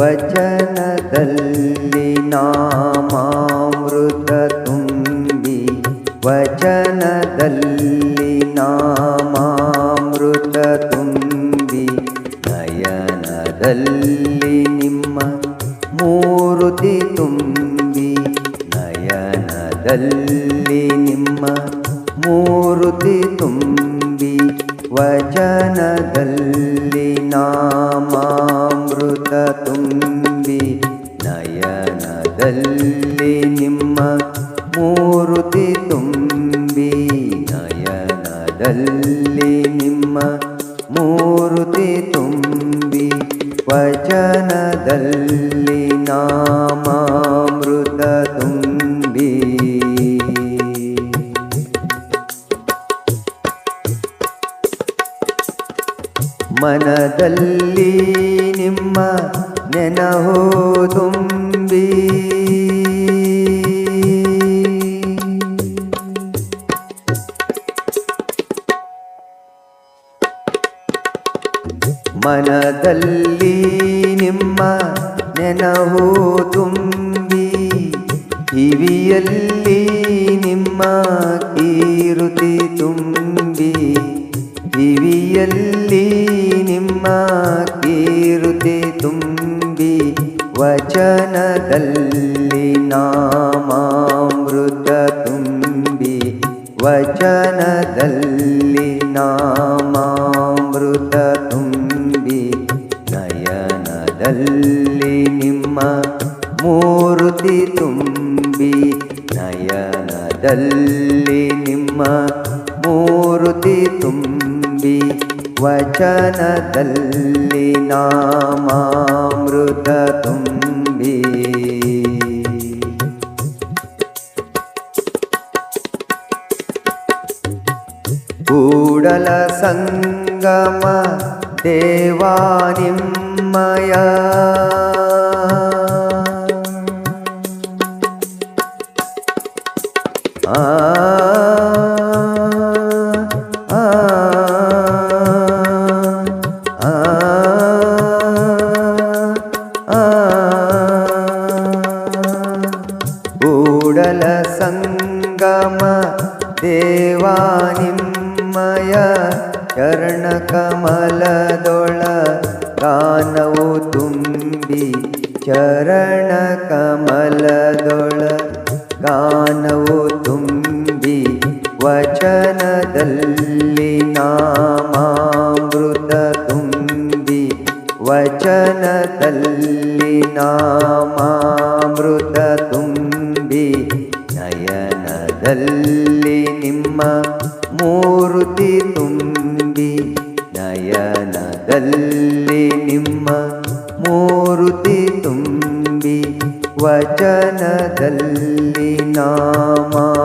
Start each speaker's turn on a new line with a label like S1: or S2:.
S1: ವಚನದಲ್ಲಿ ನಾಮಾಮೃತ ತುಂಬಿ, ವಚನದಲ್ಲಿ ನಾಮಾಮೃತ ತುಂಬಿ, ನಯನದಲ್ಲಿ ನಿಮ್ಮ ಮೂರುತಿ ತುಂಬಿ, ನಯನದಲ್ಲಿ ನಿಮ್ಮ ಮೂರುತಿ ತುಂಬಿ, ವಚನದಲ್ಲಿ ನಾಮಾಮೃತ ತುಂಬಿ ನಯನದಲ್ಲಿ ನಿಮ್ಮ ಮೂರುತಿ ತುಂಬಿ ನಯನದಲ್ಲಿ ನಿಮ್ಮ ಮೂರುತಿ ತುಂಬಿ ವಚನದಲ್ಲಿ ನಾಮಾಮೃತ ಮನದಲ್ಲಿ ನಿಮ್ಮ ನೆನಹೋ ತುಂಬಿ. ಮನದಲ್ಲಿ ನಿಮ್ಮ ನೆನಹೋ ತುಂಬಿ. ಕಿವಿಯಲ್ಲಿ ನಿಮ್ಮ ಕೀರುತಿ ತುಂಬಿ. ಕಿವಿಯಲ್ಲಿ ನಿಮ್ಮ ಕೀರುತಿ ತುಂಬಿ ವಚನದಲ್ಲಿ ನಾಮಾಮೃತ ತುಂಬಿ ವಚನದಲ್ಲಿ ನಾಮಾಮೃತ ತುಂಬಿ ನಯನದಲ್ಲಿ ನಿಮ್ಮ ಮೂರುತಿ ತುಂಬಿ ನಯನದಲ್ಲಿ ನಿಮ್ಮ ಮೂರುತಿ ತುಂಬಿ ವಚನದಲ್ಲಿ ನಾಮಾಮೃತ ತುಂಬಿ ಕೂಡಲ ಸಂಗಮ ದೇವಾ ಕೂಡಲ ಸಂಗಮ ದೇವಾ ನಿಮ್ಮಯ ಚರಣ ಕಮಲದೊಳ ಗಾನವು ತುಂಬಿ ಚರಣ ಕಮಲದೊಳ ಗಾನವು ತುಂಬಿ ವಚನದಲ್ಲಿ ನಾಮಾಮೃತ ತುಂಬಿ ವಚನದಲ್ಲಿ ನಾಮಾಮೃತ ನಯನದಲ್ಲಿ ನಿಮ್ಮ ಮೂರುತಿ ತುಂಬಿ ನಯನದಲ್ಲಿ ನಿಮ್ಮ ಮೂರುತಿ ತುಂಬಿ ವಚನದಲ್ಲಿ ನಾಮಾಮೃತ